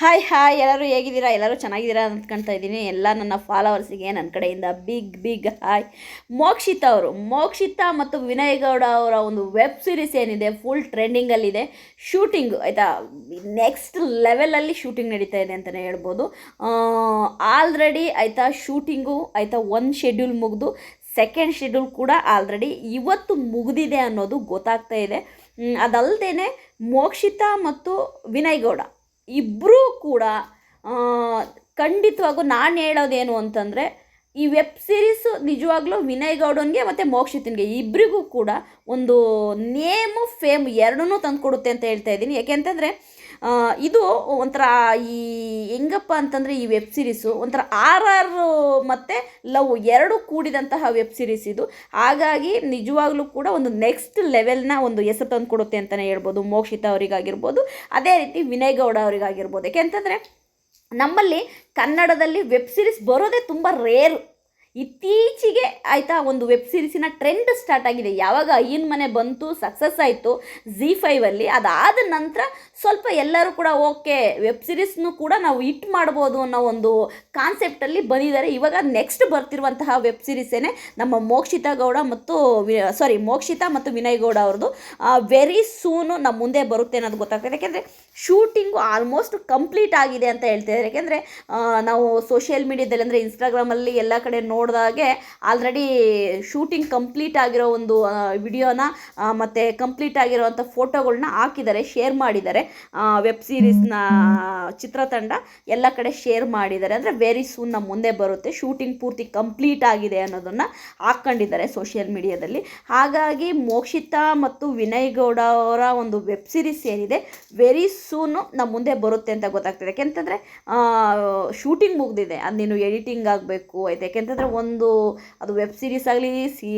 Hi hi ಎಲ್ಲರೂ ಹೇಗಿದ್ದೀರಾ? ಎಲ್ಲರೂ ಚೆನ್ನಾಗಿದ್ದೀರಾ ಅಂದ್ಕೊಳ್ತಾ ಇದ್ದೀನಿ. ಎಲ್ಲ ನನ್ನ ಫಾಲೋವರ್ಸಿಗೆ ನನ್ನ ಕಡೆಯಿಂದ ಬಿಗ್ ಬಿಗ್ ಹಾಯ್ ಮೋಕ್ಷಿತ ಅವರು, ಮೋಕ್ಷಿತ ಮತ್ತು ವಿನಯ್ ಗೌಡ ಅವರ ಒಂದು ವೆಬ್ ಸೀರೀಸ್ ಏನಿದೆ ಫುಲ್ ಟ್ರೆಂಡಿಂಗಲ್ಲಿದೆ ಶೂಟಿಂಗ್ ಆಯಿತಾ? ನೆಕ್ಸ್ಟ್ ಲೆವೆಲಲ್ಲಿ ಶೂಟಿಂಗ್ ನಡೀತಾ ಇದೆ ಅಂತಲೇ ಹೇಳ್ಬೋದು. ಆಲ್ರೆಡಿ ಆಯಿತಾ ಶೂಟಿಂಗು ಆಯಿತಾ, ಒಂದು ಶೆಡ್ಯೂಲ್ ಮುಗಿದು ಸೆಕೆಂಡ್ ಶೆಡ್ಯೂಲ್ ಕೂಡ ಆಲ್ರೆಡಿ ಇವತ್ತು ಮುಗಿದಿದೆ ಅನ್ನೋದು ಗೊತ್ತಾಗ್ತಾ ಇದೆ. ಅದಲ್ಲದೆ ಮೋಕ್ಷಿತ ಮತ್ತು ವಿನಯ್ ಗೌಡ ಇಬ್ಬರೂ ಕೂಡ ಖಂಡಿತವಾಗೂ ನಾನು ಹೇಳೋದೇನು ಅಂತಂದರೆ ಈ ವೆಬ್ ಸೀರೀಸು ನಿಜವಾಗ್ಲೂ ವಿನಯ್ ಗೌಡನ್ಗೆ ಮತ್ತು ಮೋಕ್ಷಿತನ್ಗೆ ಇಬ್ಬರಿಗೂ ಕೂಡ ಒಂದು ನೇಮು ಫೇಮ್ ಎರಡನ್ನೂ ತಂದುಕೊಡುತ್ತೆ ಅಂತ ಹೇಳ್ತಾ ಇದ್ದೀನಿ. ಯಾಕೆಂತಂದರೆ ಇದು ಒಂಥರ ಈ ಹೆಂಗಪ್ಪ ಅಂತಂದರೆ ಈ ವೆಬ್ ಸೀರೀಸು ಒಂಥರ ಆರ್ ಆರ್ ಮತ್ತು ಲವ್ ಎರಡು ಕೂಡಿದಂತಹ ವೆಬ್ ಸೀರೀಸ್ ಇದು. ಹಾಗಾಗಿ ನಿಜವಾಗ್ಲೂ ಕೂಡ ಒಂದು ನೆಕ್ಸ್ಟ್ ಲೆವೆಲ್ನ ಒಂದು ಹೆಸರು ತಂದು ಕೊಡುತ್ತೆ ಅಂತಲೇ ಹೇಳ್ಬೋದು. ಮೋಕ್ಷಿತ ಅವರಿಗಾಗಿರ್ಬೋದು, ಅದೇ ರೀತಿ ವಿನಯ್ ಗೌಡ ಅವರಿಗಾಗಿರ್ಬೋದು. ಯಾಕೆಂತಂದರೆ ನಮ್ಮಲ್ಲಿ ಕನ್ನಡದಲ್ಲಿ ವೆಬ್ ಸೀರೀಸ್ ಬರೋದೇ ತುಂಬ ರೇರು ಇತ್ತೀಚೆಗೆ ಆಯಿತಾ ಒಂದು ವೆಬ್ ಸೀರೀಸಿನ ಟ್ರೆಂಡ್ ಸ್ಟಾರ್ಟ್ ಆಗಿದೆ. ಯಾವಾಗ ಅಯ್ಯನ ಮನೆ ಬಂತು ಸಕ್ಸಸ್ ಆಯಿತು ಝಿ ಫೈವಲ್ಲಿ ಅದಾದ ನಂತರ ಸ್ವಲ್ಪ ಎಲ್ಲರೂ ಕೂಡ ಓಕೆ, ವೆಬ್ ಸೀರೀಸ್ನು ಕೂಡ ನಾವು ಹಿಟ್ ಮಾಡ್ಬೋದು ಅನ್ನೋ ಒಂದು ಕಾನ್ಸೆಪ್ಟಲ್ಲಿ ಬಂದಿದ್ದಾರೆ. ಇವಾಗ ನೆಕ್ಸ್ಟ್ ಬರ್ತಿರುವಂತಹ ವೆಬ್ ಸೀರೀಸೇನೆ ನಮ್ಮ ಮೋಕ್ಷಿತಾ ಗೌಡ ಮತ್ತು ಸಾರಿ ಮೋಕ್ಷಿತಾ ಮತ್ತು ವಿನಯ್ ಗೌಡ ಅವ್ರದ್ದು. ವೆರಿ ಸೂನು ನಮ್ಮ ಮುಂದೆ ಬರುತ್ತೆ ಅನ್ನೋದು ಗೊತ್ತಾಗ್ತದೆ. ಯಾಕೆಂದರೆ ಶೂಟಿಂಗು ಆಲ್ಮೋಸ್ಟ್ ಕಂಪ್ಲೀಟ್ ಆಗಿದೆ ಅಂತ ಹೇಳ್ತಿದ್ದಾರೆ ಯಾಕೆಂದರೆ ನಾವು ಸೋಷಿಯಲ್ ಮೀಡಿಯಾದಲ್ಲಿ ಅಂದರೆ ಇನ್ಸ್ಟಾಗ್ರಾಮಲ್ಲಿ ಎಲ್ಲ ಕಡೆ ನೋಡಿದಾಗೆ ಆಲ್ರೆಡಿ ಶೂಟಿಂಗ್ ಕಂಪ್ಲೀಟ್ ಆಗಿರೋ ಒಂದು ವಿಡಿಯೋನ ಮತ್ತು ಕಂಪ್ಲೀಟ್ ಆಗಿರೋವಂಥ ಫೋಟೋಗಳನ್ನ ಹಾಕಿದ್ದಾರೆ ಶೇರ್ ಮಾಡಿದ್ದಾರೆ. ವೆಬ್ ಸೀರೀಸ್ನ ಚಿತ್ರತಂಡ ಎಲ್ಲ ಕಡೆ ಶೇರ್ ಮಾಡಿದ್ದಾರೆ. ಅಂದರೆ ವೆರಿ ಸೂನ್ ನಮ್ಮ ಮುಂದೆ ಬರುತ್ತೆ. ಶೂಟಿಂಗ್ ಪೂರ್ತಿ ಕಂಪ್ಲೀಟ್ ಆಗಿದೆ ಅನ್ನೋದನ್ನು ಹಾಕ್ಕೊಂಡಿದ್ದಾರೆ ಸೋಷಿಯಲ್ ಮೀಡಿಯಾದಲ್ಲಿ ಹಾಗಾಗಿ ಮೋಕ್ಷಿತಾ ಮತ್ತು ವಿನಯ್ ಗೌಡ ಅವರ ಒಂದು ವೆಬ್ ಸೀರೀಸ್ ಏನಿದೆ ವೆರಿ ಸೂನು ನಮ್ಮ ಮುಂದೆ ಬರುತ್ತೆ ಅಂತ ಗೊತ್ತಾಗ್ತದೆ. ಯಾಕೆಂತಂದರೆ ಶೂಟಿಂಗ್ ಮುಗ್ದಿದೆ. ಅದು ನೀನು ಎಡಿಟಿಂಗ್ ಆಗಬೇಕು. ಆಯ್ತು? ಯಾಕೆಂತಂದರೆ ಒಂದು ಅದು ವೆಬ್ ಸೀರೀಸ್ ಆಗಲಿ, ಸಿ,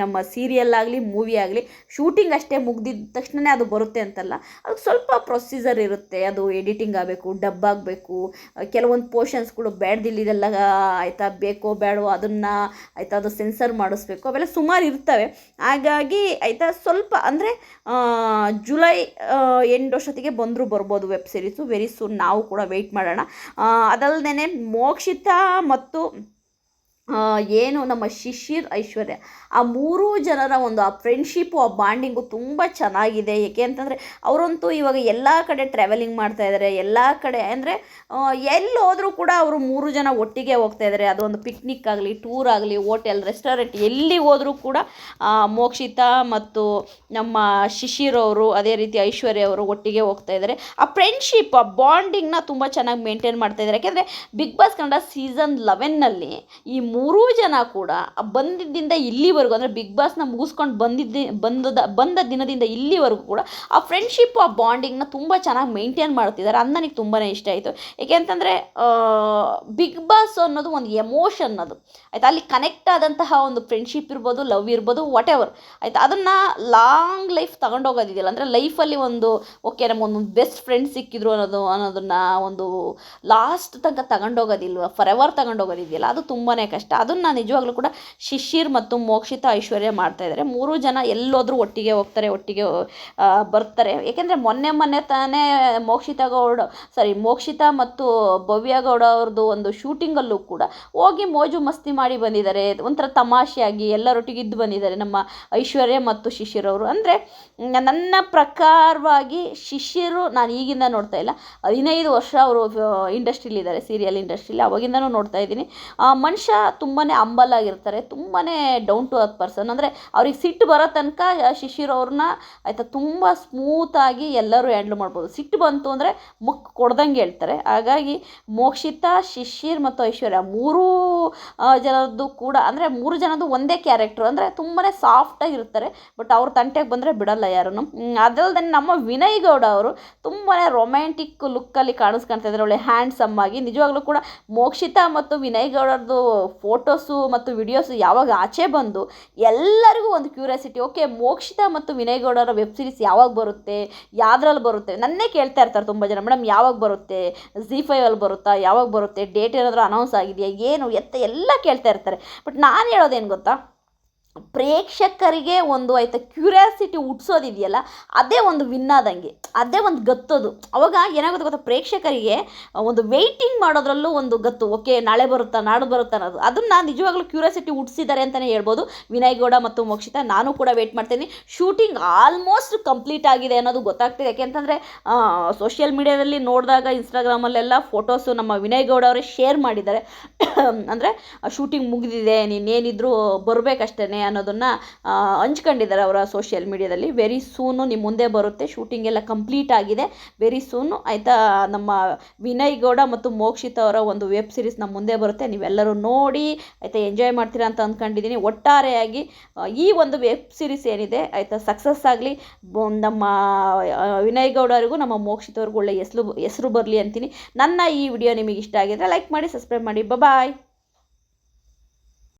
ನಮ್ಮ ಸೀರಿಯಲ್ ಆಗಲಿ ಮೂವಿ ಆಗಲಿ ಶೂಟಿಂಗ್ ಅಷ್ಟೇ ಮುಗ್ದಿದ್ದ ತಕ್ಷಣವೇ ಅದು ಬರುತ್ತೆ ಅಂತಲ್ಲ. ಅದಕ್ಕೆ ಸ್ವಲ್ಪ ಪ್ರೊಸೀಜರ್ ಇರುತ್ತೆ. ಅದು ಎಡಿಟಿಂಗ್ ಆಗಬೇಕು ಡಬ್ ಆಗಬೇಕು, ಕೆಲವೊಂದು ಪೋರ್ಷನ್ಸ್ಗಳು ಬೇಡ್ದಿಲ್ಲಿದೆಲ್ಲ ಆಯಿತಾ, ಬೇಕೋ ಬೇಡವೋ ಅದನ್ನು ಆಯಿತಾ, ಅದು ಸೆನ್ಸರ್ ಮಾಡಿಸ್ಬೇಕು. ಅವೆಲ್ಲ ಸುಮಾರು ಇರ್ತವೆ. ಹಾಗಾಗಿ ಆಯಿತಾ, ಸ್ವಲ್ಪ ಅಂದರೆ ಜುಲೈ ಎಂಟು ವರ್ಷತ್ತಿಗೆ ಬಂದರೂ ಬರ್ಬೋದು ವೆಬ್ ಸೀರೀಸು ವೆರಿ ಸೂನ್ ನಾವು ಕೂಡ ವೆಯ್ಟ್ ಮಾಡೋಣ. ಅದಲ್ಲದೆ ಮೋಕ್ಷಿತ ಮತ್ತು ಏನು ನಮ್ಮ ಶಿಶಿರ್ ಐಶ್ವರ್ಯ, ಆ ಮೂರೂ ಜನರ ಒಂದು ಆ ಫ್ರೆಂಡ್ಶಿಪ್ಪು ಆ ಬಾಂಡಿಂಗು ತುಂಬ ಚೆನ್ನಾಗಿದೆ. ಏಕೆ ಅಂತಂದರೆ, ಅವರಂತೂ ಇವಾಗ ಎಲ್ಲ ಕಡೆ ಟ್ರಾವೆಲಿಂಗ್ ಮಾಡ್ತಾ ಇದ್ದಾರೆ ಎಲ್ಲ ಕಡೆ ಅಂದರೆ ಎಲ್ಲಿ ಹೋದರೂ ಕೂಡ ಅವರು ಮೂರು ಜನ ಒಟ್ಟಿಗೆ ಹೋಗ್ತಾ ಇದ್ದಾರೆ ಅದೊಂದು ಪಿಕ್ನಿಕ್ ಆಗಲಿ ಟೂರ್ ಆಗಲಿ ಹೋಟೆಲ್ ರೆಸ್ಟೋರೆಂಟ್ ಎಲ್ಲಿ ಹೋದರೂ ಕೂಡ ಮೋಕ್ಷಿತಾ ಮತ್ತು ನಮ್ಮ ಶಿಶಿರ್ ಅವರು, ಅದೇ ರೀತಿ ಐಶ್ವರ್ಯ ಅವರು ಒಟ್ಟಿಗೆ ಹೋಗ್ತಾ ಇದ್ದಾರೆ ಆ ಫ್ರೆಂಡ್ಶಿಪ್ ಆ ಬಾಂಡಿಂಗ್ನ ತುಂಬ ಚೆನ್ನಾಗಿ ಮೇಂಟೈನ್ ಮಾಡ್ತಾ ಇದ್ದಾರೆ ಯಾಕೆಂದರೆ ಬಿಗ್ ಬಾಸ್ ಕನ್ನಡ ಸೀಸನ್ ಲೆವೆನ್ನಲ್ಲಿ ಈ ಮೂರೂ ಜನ ಕೂಡ ಬಂದಿದ್ದಿಂದ ಇಲ್ಲಿವರೆಗೂ, ಅಂದರೆ ಬಿಗ್ ಬಾಸ್ನ ಮುಗಿಸ್ಕೊಂಡು ಬಂದಿದ್ದ, ಬಂದದ, ಬಂದ ದಿನದಿಂದ ಇಲ್ಲಿವರೆಗೂ ಕೂಡ ಆ ಫ್ರೆಂಡ್ಶಿಪ್ ಆ ಬಾಂಡಿಂಗ್ನ ತುಂಬ ಚೆನ್ನಾಗಿ ಮೇಂಟೈನ್ ಮಾಡ್ತಿದ್ದಾರೆ. ಅದು ನನಗೆ ತುಂಬಾ ಇಷ್ಟ ಆಯಿತು. ಏಕೆಂತಂದರೆ ಬಿಗ್ ಬಾಸ್ ಅನ್ನೋದು ಒಂದು ಎಮೋಷನ್ ಅದು. ಆಯಿತಾ? ಅಲ್ಲಿ ಕನೆಕ್ಟ್ ಆದಂತಹ ಒಂದು ಫ್ರೆಂಡ್ಶಿಪ್ ಇರ್ಬೋದು ಲವ್ ಇರ್ಬೋದು ವಾಟ್ ಎವರ್ ಆಯಿತಾ? ಅದನ್ನು ಲಾಂಗ್ ಲೈಫ್ ತಗೊಂಡೋಗೋದಿದೆಯಲ್ಲ, ಅಂದರೆ ಲೈಫಲ್ಲಿ ಒಂದು ಓಕೆ ನಮಗೊಂದು ಬೆಸ್ಟ್ ಫ್ರೆಂಡ್ ಸಿಕ್ಕಿದ್ರು ಅನ್ನೋದು, ಅನ್ನೋದನ್ನು ಒಂದು ಲಾಸ್ಟ್ ತನಕ ತಗೊಂಡೋಗೋದಿಲ್ವ? Fur ever ತಗೊಂಡೋಗೋದಿದೆಯಲ್ಲ? ಅದು ತುಂಬಾ ಕಷ್ಟ. ಅದನ್ನು ನಾನು ನಿಜವಾಗ್ಲೂ ಕೂಡ ಶಿಶಿರ್ ಮತ್ತು ಮೋಕ್ಷಿತ ಐಶ್ವರ್ಯ ಮಾಡ್ತಾ ಇದ್ದಾರೆ ಮೂರು ಜನ ಎಲ್ಲೋದ್ರೂ ಒಟ್ಟಿಗೆ ಹೋಗ್ತಾರೆ, ಒಟ್ಟಿಗೆ ಬರ್ತಾರೆ. ಏಕೆಂದರೆ ಮೊನ್ನೆ ಮೊನ್ನೆ ತಾನೇ ಮೋಕ್ಷಿತ ಗೌಡ ಸಾರಿ ಮೋಕ್ಷಿತ ಮತ್ತು ಭವ್ಯ ಗೌಡ ಅವ್ರದ್ದು ಒಂದು ಶೂಟಿಂಗಲ್ಲೂ ಕೂಡ ಹೋಗಿ ಮೋಜು ಮಸ್ತಿ ಮಾಡಿ ಬಂದಿದ್ದಾರೆ. ಒಂಥರ ತಮಾಷೆಯಾಗಿ ಎಲ್ಲರೊಟ್ಟಿಗೆ ಇದ್ದು ಬಂದಿದ್ದಾರೆ ನಮ್ಮ ಐಶ್ವರ್ಯ ಮತ್ತು ಶಿಶಿರ್ ಅವರು. ಅಂದರೆ ನನ್ನ ಪ್ರಕಾರವಾಗಿ ಶಿಶಿರು ನಾನು ಈಗಿಂದ ನೋಡ್ತಾ ಇಲ್ಲ. ಹದಿನೈದು ವರ್ಷ ಅವರು ಇಂಡಸ್ಟ್ರಿಲಿದ್ದಾರೆ ಸೀರಿಯಲ್ ಇಂಡಸ್ಟ್ರಿಲಿ ಅವಾಗಿಂದನೂ ನೋಡ್ತಾ ಇದ್ದೀನಿ. ಮನುಷ್ಯ ತುಂಬಾ ಅಂಬಲ್ ಆಗಿರ್ತಾರೆ ತುಂಬಾ ಡೌನ್ ಟು ಅರ್ತ್ ಪರ್ಸನ್ ಅಂದರೆ ಅವ್ರಿಗೆ ಸಿಟ್ಟು ಬರೋ ತನಕ ಶಿಶಿರ್ ಆಯಿತಾ ತುಂಬ ಸ್ಮೂತಾಗಿ ಎಲ್ಲರೂ ಹ್ಯಾಂಡ್ಲ್ ಮಾಡ್ಬೋದು. ಸಿಟ್ಟು ಬಂತು ಅಂದರೆ ಮುಕ್ ಕೊಡ್ದಂಗೆ ಹೇಳ್ತಾರೆ. ಹಾಗಾಗಿ ಮೋಕ್ಷಿತ, ಶಿಶಿರ್ ಮತ್ತು ಐಶ್ವರ್ಯ ಮೂರೂ ಜನದ್ದು ಕೂಡ, ಅಂದರೆ ಮೂರು ಜನದ್ದು ಒಂದೇ ಕ್ಯಾರೆಕ್ಟ್ರು ಅಂದರೆ ತುಂಬಾ ಸಾಫ್ಟಾಗಿರ್ತಾರೆ ಬಟ್ ಅವ್ರ ತಂಟೆಗೆ ಬಂದರೆ ಬಿಡಲ್ಲ ಯಾರೂ ಅದಲ್ಲದೆ ನಮ್ಮ ವಿನಯ್ ಗೌಡ ಅವರು ತುಂಬಾ ರೊಮ್ಯಾಂಟಿಕ್ ಲುಕ್ಕಲ್ಲಿ ಕಾಣಿಸ್ಕೊಳ್ತಾ ಇದ್ದಾರೆ ಒಳ್ಳೆ ಹ್ಯಾಂಡ್ಸಮ್ ಆಗಿ. ನಿಜವಾಗ್ಲೂ ಕೂಡ ಮೋಕ್ಷಿತ ಮತ್ತು ವಿನಯ್ ಗೌಡರದು ಫೋಟೋಸು ಮತ್ತು ವಿಡಿಯೋಸು ಯಾವಾಗ ಆಚೆ ಬಂದು ಎಲ್ಲರಿಗೂ ಒಂದು ಕ್ಯೂರಿಯಾಸಿಟಿ, ಓಕೆ, ಮೋಕ್ಷಿತ ಮತ್ತು ವಿನಯ್ ಗೌಡರ ವೆಬ್ ಸೀರೀಸ್ ಯಾವಾಗ ಬರುತ್ತೆ, ಯಾವ್ದ್ರಲ್ಲಿ ಬರುತ್ತೆ? ನನ್ನೇ ಕೇಳ್ತಾ ಇರ್ತಾರೆ ತುಂಬ ಜನ. ಮೇಡಮ್, ಯಾವಾಗ ಬರುತ್ತೆ? ಝಿ ಫೈವಲ್ಲಿ ಬರುತ್ತಾ? ಯಾವಾಗ ಬರುತ್ತೆ? ಡೇಟ್ ಏನಾದರೂ ಅನೌನ್ಸ್ ಆಗಿದೆಯಾ? ಏನು? ಎತ್ತ ಎಲ್ಲ ಕೇಳ್ತಾ ಇರ್ತಾರೆ. ಬಟ್ ನಾನು ಹೇಳೋದೇನು ಗೊತ್ತಾ? ಪ್ರೇಕ್ಷಕರಿಗೆ ಒಂದು ಆಯ್ತಾ ಕ್ಯೂರಿಯಾಸಿಟಿ ಹುಟ್ಸೋದಿದೆಯಲ್ಲ ಅದೇ ಒಂದು ವಿನ್ ಆದಂಗೆ, ಅದೇ ಒಂದು ಗತ್ತೋದು. ಅವಾಗ ಏನಾಗುತ್ತೆ ಗೊತ್ತಾ? ಪ್ರೇಕ್ಷಕರಿಗೆ ಒಂದು ವೆಯ್ಟಿಂಗ್ ಮಾಡೋದ್ರಲ್ಲೂ ಒಂದು ಗತ್ತು. ಓಕೆ ನಾಳೆ ಬರುತ್ತಾ, ನಾಡು ಬರುತ್ತಾ ಅನ್ನೋದು. ಅದನ್ನು ನಿಜವಾಗ್ಲೂ ಕ್ಯೂರಿಯಾಸಿಟಿ ಹುಟ್ಟಿಸಿದ್ದಾರೆ ಅಂತಲೇ ಹೇಳ್ಬೋದು. ವಿನಯ್ ಗೌಡ ಮತ್ತು ಮೋಕ್ಷಿತಾ, ನಾನು ಕೂಡ ವೆಯ್ಟ್ ಮಾಡ್ತೀನಿ. ಶೂಟಿಂಗ್ ಆಲ್ಮೋಸ್ಟ್ ಕಂಪ್ಲೀಟ್ ಆಗಿದೆ ಅನ್ನೋದು ಗೊತ್ತಾಗ್ತಿದೆ. ಯಾಕೆಂತಂದರೆ ಸೋಷಿಯಲ್ ಮೀಡಿಯಾದಲ್ಲಿ ನೋಡಿದಾಗ ಇನ್ಸ್ಟಾಗ್ರಾಮಲ್ಲೆಲ್ಲ ಫೋಟೋಸು ನಮ್ಮ ವಿನಯ್ ಗೌಡ ಅವರೇ ಶೇರ್ ಮಾಡಿದ್ದಾರೆ. ಅಂದರೆ ಶೂಟಿಂಗ್ ಮುಗಿದಿದೆ ನೀನೇನಿದ್ರು ಬರಬೇಕಷ್ಟೇ ಅನ್ನೋದನ್ನು ಹಂಚ್ಕೊಂಡಿದ್ದಾರೆ ಅವರ ಸೋಷಿಯಲ್ ಮೀಡಿಯಾದಲ್ಲಿ ವೆರಿ ಸೂನು ನಿಮ್ಮ ಮುಂದೆ ಬರುತ್ತೆ. ಶೂಟಿಂಗ್ ಎಲ್ಲ ಕಂಪ್ಲೀಟ್ ಆಗಿದೆ. ವೆರಿ ಸೂನು ಆಯಿತಾ, ನಮ್ಮ ವಿನಯ್ ಗೌಡ ಮತ್ತು ಮೋಕ್ಷಿತ ಅವರ ಒಂದು ವೆಬ್ ಸೀರೀಸ್ ನಮ್ಮ ಮುಂದೆ ಬರುತ್ತೆ. ನೀವೆಲ್ಲರೂ ನೋಡಿ, ಆಯಿತಾ ಎಂಜಾಯ್ ಮಾಡ್ತೀರಾ ಅಂತ ಅಂದ್ಕೊಂಡಿದ್ದೀನಿ ಒಟ್ಟಾರೆಯಾಗಿ ಈ ಒಂದು ವೆಬ್ ಸೀರೀಸ್ ಏನಿದೆ, ಆಯಿತಾ ಸಕ್ಸಸ್ ಆಗಲಿ ನಮ್ಮ ವಿನಯ್ ಗೌಡ ಅವರಿಗೂ, ನಮ್ಮ ಮೋಕ್ಷಿತ್ ಅವ್ರಿಗೂ ಒಳ್ಳೆ ಹೆಸರು ಹೆಸರು ಬರಲಿ ಅಂತೀನಿ. ನನ್ನ ಈ ವಿಡಿಯೋ ನಿಮಗೆ ಇಷ್ಟ ಆಗಿದ್ರೆ ಲೈಕ್ ಮಾಡಿ ಸಬ್ಸ್ಕ್ರೈಬ್ ಮಾಡಿ. ಬಾಯ್